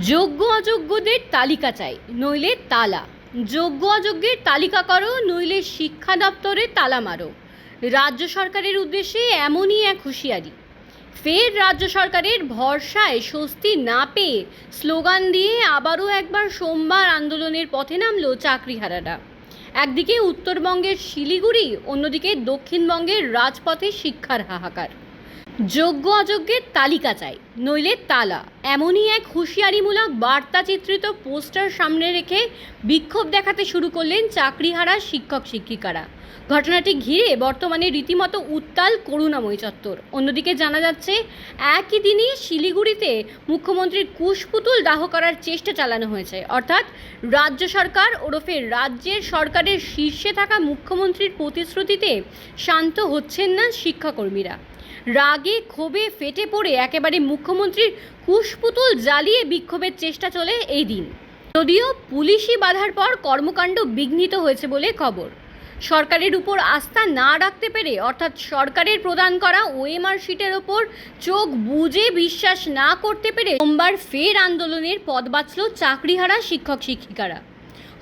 যোগ্য অযোগ্যদের তালিকা চাই, নইলে তালা। যোগ্য অযোগ্যের তালিকা করো, নইলে শিক্ষা দপ্তরে তালা মারো। রাজ্য সরকারের উদ্দেশ্যে এমনই এক হুঁশিয়ারি। ফের রাজ্য সরকারের ভরসায় স্বস্তি না পেয়ে স্লোগান দিয়ে আবারও একবার সোমবার আন্দোলনের পথে নামলো চাকরিহারারা। একদিকে উত্তরবঙ্গের শিলিগুড়ি, অন্যদিকে দক্ষিণবঙ্গের রাজপথে শিক্ষার হাহাকার। যোগ্য অযোগ্যের তালিকা চাই, নইলে তালা। এমনই এক হুঁশিয়ারিমূলক বার্তা চিত্রিত পোস্টার সামনে রেখে বিক্ষোভ দেখাতে শুরু করলেন চাকরিহারা শিক্ষক শিক্ষিকারা। ঘটনাটি ঘিরে বর্তমানে রীতিমতো উত্তাল করুণাময় চত্বর। অন্যদিকে জানা যাচ্ছে, একই দিনই শিলিগুড়িতে মুখ্যমন্ত্রীর কুশপুতুল দাহ করার চেষ্টা চালানো হয়েছে। অর্থাৎ রাজ্য সরকার ওরফে রাজ্যের সরকারের শীর্ষে থাকা মুখ্যমন্ত্রীর প্রতিশ্রুতিতে শান্ত হচ্ছেন না শিক্ষাকর্মীরা। রাগে ক্ষোভে ফেটে পড়ে একেবারে মুখ্যমন্ত্রীর কুশপুতুল জ্বালিয়ে বিক্ষোভের চেষ্টা চলে এই দিন। যদিও পুলিশি বাধার পর কর্মকাণ্ড বিঘ্নিত হয়েছে বলে খবর। সরকারের উপর আস্থা না রাখতে পেরে, অর্থাৎ সরকারের প্রদান করা ওএমআর শিটের ওপর চোখ বুজে বিশ্বাস না করতে পেরে সোমবার ফের আন্দোলনের পথ বাঁচল চাকরিহারা শিক্ষক শিক্ষিকারা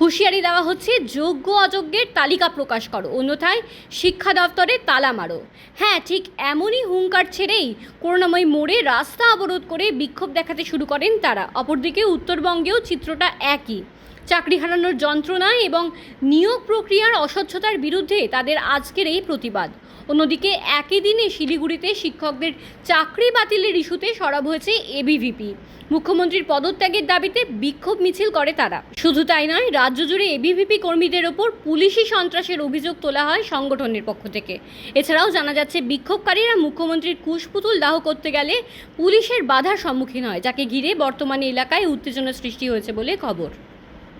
হুঁশিয়ারি দেওয়া হচ্ছে, যোগ্য অযোগ্যের তালিকা প্রকাশ করো। অন্যথায় শিক্ষা দপ্তরে তালা মারো। হ্যাঁ ঠিক এমনই হুঙ্কার ছেড়েই করুণাময় মোড়ে রাস্তা অবরোধ করে বিক্ষোভ দেখাতে শুরু করেন তারা। অপরদিকে উত্তরবঙ্গেও চিত্রটা একই। চাকরি হারানোর যন্ত্রণা এবং নিয়োগ প্রক্রিয়ার অস্বচ্ছতার বিরুদ্ধে তাদের আজকের এই প্রতিবাদ। অন্যদিকে একই দিনে শিলিগুড়িতে শিক্ষকদের চাকরি বাতিলের ইস্যুতে সরব হয়েছে এবিভিপি মুখ্যমন্ত্রীর পদত্যাগের দাবিতে বিক্ষোভ মিছিল করে তারা। শুধু তাই নয়, রাজ্য জুড়ে এবিভিপি কর্মীদের ওপর পুলিশি সন্ত্রাসের অভিযোগ তোলা হয় সংগঠনের পক্ষ থেকে। এছাড়াও জানা যাচ্ছে, বিক্ষোভকারীরা মুখ্যমন্ত্রীর কুশপুতুল দাহ করতে গেলে পুলিশের বাধার সম্মুখীন হয়, যাকে ঘিরে বর্তমানে এলাকায় উত্তেজনা সৃষ্টি হয়েছে বলে খবর।